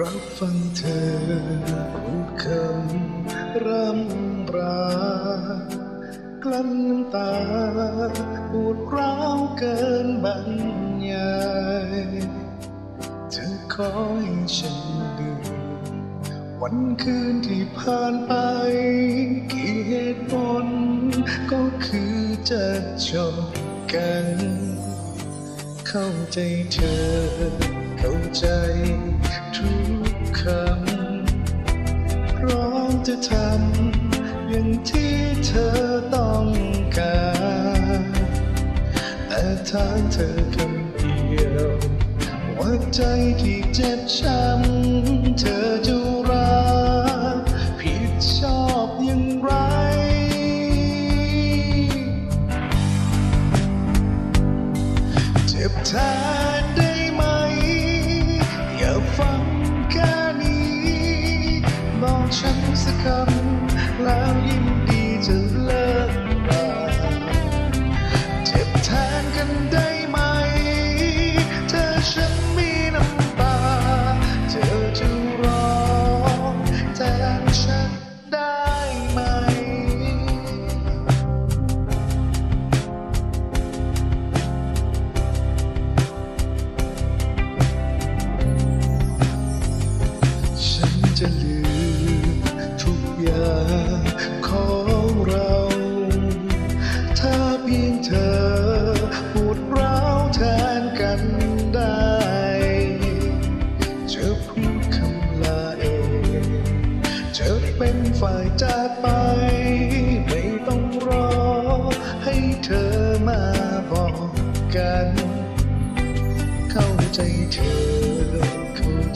รับฟังเธอพูดคำร่ำรากลั้นน้ำตาปวดร้าวเกินบรรยายเธอขอให้ฉันลืมวันคืนที่ผ่านไป กี่เหตุผลก็คือจะจบกัน เข้าใจเธอ เข้าใจทุกคำพร้อมจะทำอย่างที่เธอต้องการแต่ทางเธอคำเดียวว่าใจที่เจ็บช้ำเธอ คำแล้วยิน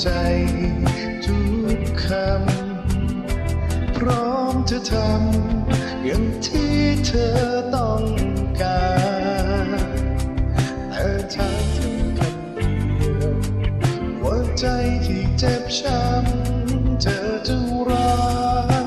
ใจทุกคำ พร้อมจะทำอย่างที่เธอต้องการแต่ทางถึงคำเดียวหัวใจที่เจ็บช้ำเธอจะรั